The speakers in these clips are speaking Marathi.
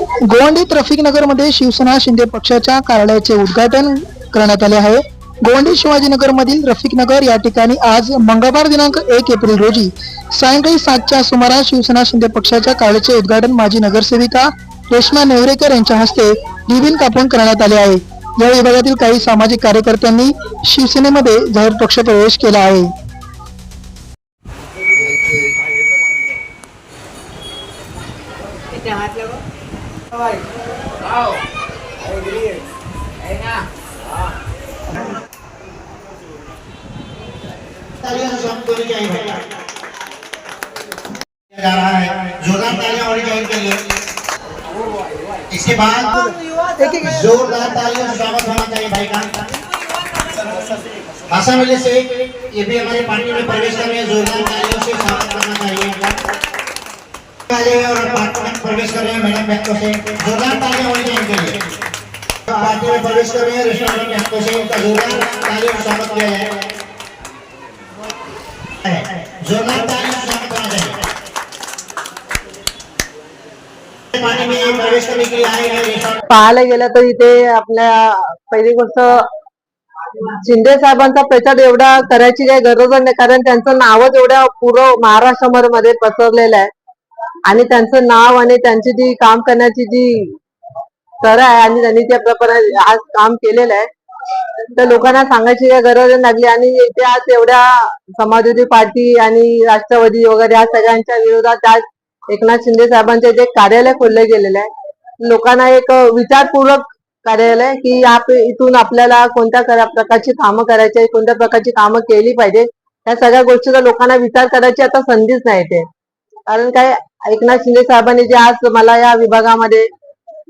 गोवंडी ट्रॅफिक नगरमध्ये शिवसेना शिंदे पक्षाच्या कार्यालयाचे उद्घाटन करण्यात आले आहे. गोवंडी शिवाजीनगर मधील रफिक नगर या ठिकाणी आज मंगळवार दिनांक एक एप्रिल रोजी सायंकाळी सातच्या सुमारास शिवसेना शिंदे पक्षाच्या कार्यालयाचे उद्घाटन माजी नगरसेविका रेश्मा नेवरेकर यांच्या हस्ते रिबिन कापून करण्यात आले आहे. या विभागातील काही सामाजिक कार्यकर्त्यांनी शिवसेनेमध्ये जाहीर पक्षप्रवेश केला आहे. जा रहा है जोरदार तालियाँ होनी इसके बाद जोरदार तालियों से स्वागत होना चाहिए भाई का आशा मिले से ये भी हमारी पार्टी में प्रवेश कर रहे हैं जोरदार तालियों से स्वागत करना चाहिए प्रवेश कर रहे हैं मैडम बैंकों से जोरदार तालियां होनी चाहिए इनके लिए पार्टी में प्रवेश कर रहे हैं रेस्टोरेंट बैंकों से इनका जोरदार तालियों से स्वागत किया जाए जोरदार तालियों से स्वागत होना चाहिए पार्टी में प्रवेश करने के लिए आए पाहायला गेलं तर इथे आपल्या पहिली गोष्ट शिंदे साहेबांचा प्रचार एवढा करायची काही गरज नाही कारण त्यांचं नावच एवढ्या पूर्व महाराष्ट्रामध्ये पसरलेलं आहे. आणि त्यांचं नाव आणि त्यांची जी काम करण्याची जी तर आहे आणि त्यांनी त्या प्रकारे आज काम केलेलं आहे तर लोकांना सांगायची काही गरज लागली आणि इथे आज एवढ्या समाजवादी पार्टी आणि राष्ट्रवादी वगैरे या सगळ्यांच्या विरोधात आज एकनाथ शिंदे साहेबांचे जे कार्यालय खोलले गेलेलं आहे लोकांना एक विचारपूर्वक कार्यालय की या इथून आपल्याला कोणत्या प्रकारची कामं करायची कोणत्या प्रकारची कामं केली पाहिजे या सगळ्या गोष्टीचा लोकांना विचार करायची आता संधीच नाही ते कारण काय एकनाथ शिंदे साहेबांनी जे आज मला या विभागामध्ये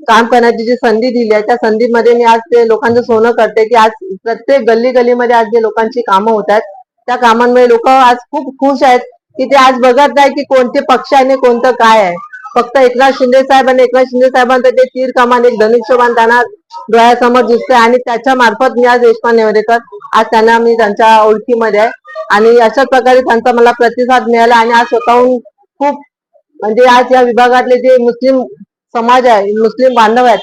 काम करण्याची जी संधी दिली आहे त्या संधीमध्ये मी आज ते लोकांचं सोनं करते की आज प्रत्येक गल्ली गल्लीमध्ये आज जे लोकांची कामं होत आहेत त्या कामांमुळे लोक आज खूप खुश आहेत की ते आज बघत नाही की कोणते पक्ष आहे आणि कोणतं काय आहे. फक्त एकनाथ शिंदे साहेब आणि एकनाथ शिंदे साहेबांचं ते तीर कमान एक धनुष्यबाण त्यांना डोळ्यासमोर दिसतंय आणि त्याच्या मार्फत मी आज यशमान नेवरेकर आज त्यांना मी त्यांच्या ओळखीमध्ये आहे. आणि अशाच प्रकारे त्यांचा मला प्रतिसाद मिळाला आणि आज स्वतःहून खूप म्हणजे आज या विभागातले जे मुस्लिम समाज आहे मुस्लिम बांधव आहेत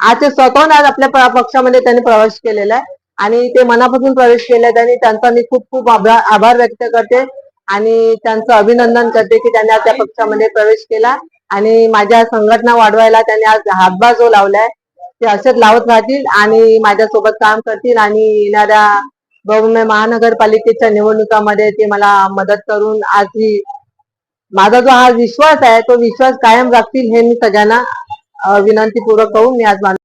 आज ते स्वतःहून आज आपल्या पक्षामध्ये त्यांनी प्रवेश केलेला आहे. आणि ते मनापासून प्रवेश केले आहेत आणि त्यांचा मी खूप खूप आभार व्यक्त करते आणि त्यांचं अभिनंदन करते की त्यांनी आज त्या पक्षामध्ये प्रवेश केला आणि माझ्या संघटना वाढवायला त्यांनी आज हातभार जो लावलाय ते असेच लावत राहतील आणि माझ्यासोबत काम करतील आणि येणाऱ्या बहुमय महानगरपालिकेच्या निवडणुकामध्ये ते मला मदत करून आज ही माझा जो हा विश्वास आहे तो विश्वास कायम राखतील हे मी सगळ्यांना विनंतीपूर्वक करून मी आज मान-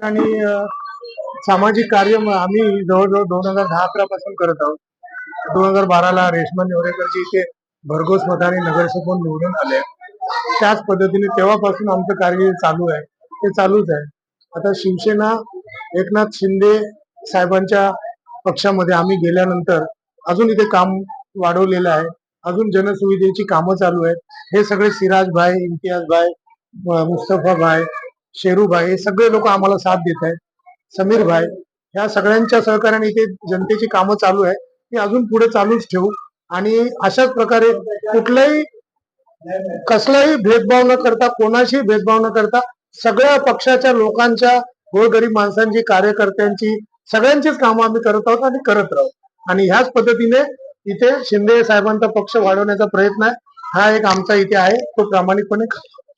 आणि सामाजिक कार्य आम्ही जवळजवळ दोन हजार दहा अकरा पासून करत आहोत. दोन हजार बाराला रेशमा नेवरेकरची इथे भरघोस मताने नगरसेवक निवडून आले. त्याच पद्धतीने तेव्हापासून आमचं कार्य चालू आहे. ते चालूच आहे. आता शिवसेना एकनाथ शिंदे साहेबांच्या पक्षामध्ये आम्ही गेल्यानंतर अजून इथे काम वाढवलेलं आहे. अजून जनसुविधेची कामं चालू आहेत. हे सगळे सिराज भाई इम्तियाज भाई मुस्तफा भाई शेरू भाई हे सगळे लोक आम्हाला साथ देत आहेत. समीर भाई ह्या सगळ्यांच्या सहकार्याने इथे जनतेची कामं चालू आहे ती अजून पुढे चालूच ठेवू. आणि अशाच प्रकारे कुठलाही कसलाही भेदभाव न करता कोणाशी भेदभाव न करता सगळ्या पक्षाच्या लोकांच्या गोरगरीब माणसांची कार्यकर्त्यांची सगळ्यांचीच कामं आम्ही करत आहोत आणि करत राहू. आणि ह्याच पद्धतीने इथे शिंदे साहेबांचा पक्ष वाढवण्याचा प्रयत्न आहे हा एक आमचा इथे आहे तो प्रामाणिकपणे करतो.